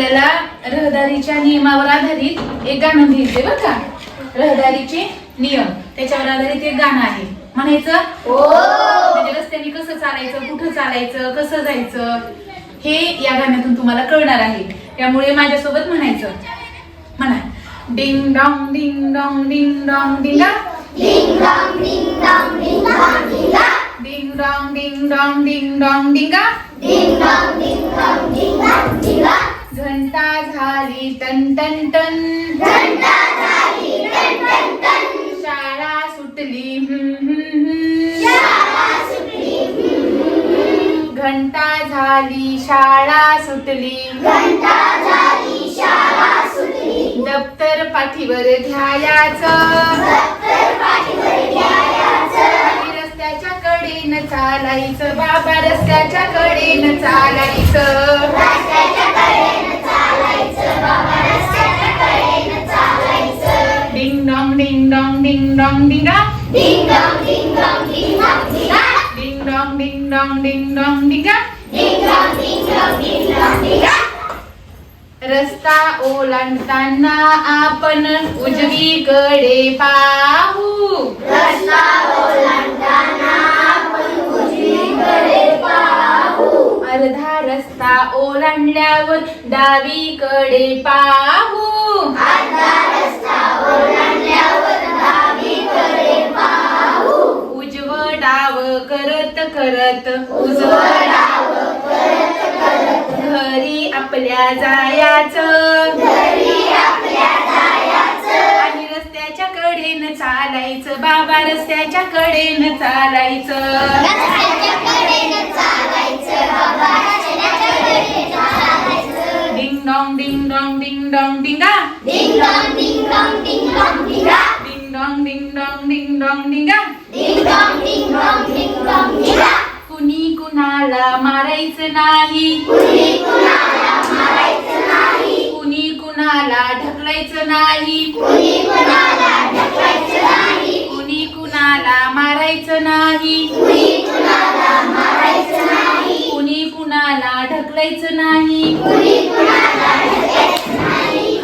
आपल्याला रहदारीच्या नियमावर आधारित एक गाणं घ्यायचंय बरं का रहदारीचे नियम त्याच्यावर आधारित एक गाणं आहे म्हणायचं म्हणजे रस्त्याने कसं चालायचं कुठं चालायचं कसं जायचं हे या गाण्यातून तुम्हाला कळणार आहे त्यामुळे माझ्यासोबत म्हणायचं म्हणा डिंग डॉंग डिंग डॉंग डिंग डॉंग डिंगा डिंग डॉंग डिंग डॉंग डिंग डॉंग डिंगा घंटा झाली टन टन टन. शाळा सुटली हम्म, हम्म, हम्म. घंटा झाली शाळा सुटली. दप्तर पाठीवर घ्यायाचं. आणि रस्त्याच्या कडेनं चालायचं बाबा रस्त्याच्या कडेनं चालायचं. डॉंग डिंगा डिंग डॉंग डिंग डॉंग डिंग डॉंग डिंगा रस्ता ओलांडताना आपण उजवीकडे पाहू. अर्धा रस्ता ओलांडल्यावर डावीकडे पाहू. उजवं करत करत घरी आपल्या जायाच. आणि रस्त्याच्या कडेन चालायचं. बाबा रस्त्याच्या कडेन चालायचं. कुणाला मारायचं नाही. कुणी कुणाला ढकलायचं नाही. कुणी कुणाला मारायचं नाही. कुणी कुणाला ढकलायचं नाही.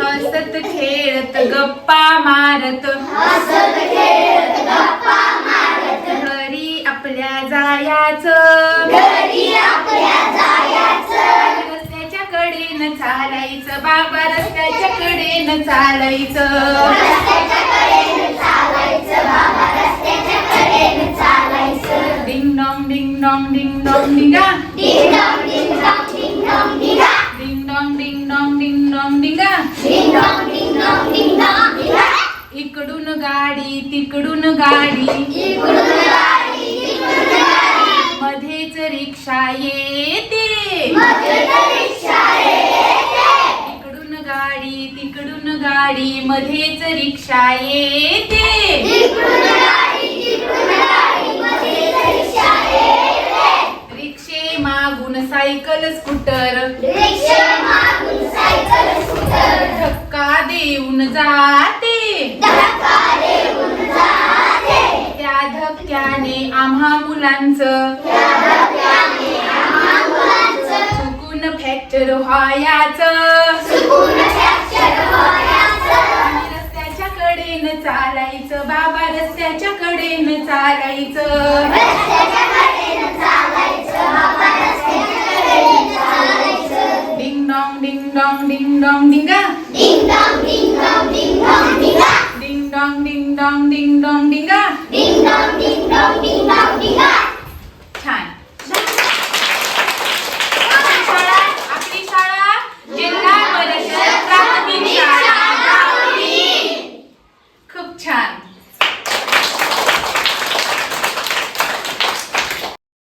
हसत खेळत गप्पा मारत. घरी आपल्या जायाचं. बाबा रस्त्याच्या कडेनं चालायचं डिंग डॉंग डिंग डॉंग डिंग डॉंग डिंगा डिंग डॉंग डिंग डॉंग डिंग डॉंग डिंगा इकडून गाडी तिकडून गाडी मध्येच रिक्षा येते इकडून गाडी मध्येच रिक्षा येते. रिक्षे मागून सायकल स्कूटर. धक्का देऊन जाते. त्या धक्क्याने आम्हा मुलांचं. चुकून फ्रॅक्चर व्हायाचं. आणि रस्त्याच्या कडेन चालायचं बाबा रस्त्याच्या कडेन चालायचं डिंग डॉंग डिंग डॉंग डिंग डॉंग डिंगा डिंग डॉंग डिंग डॉंग डिंग डॉंग डिंगा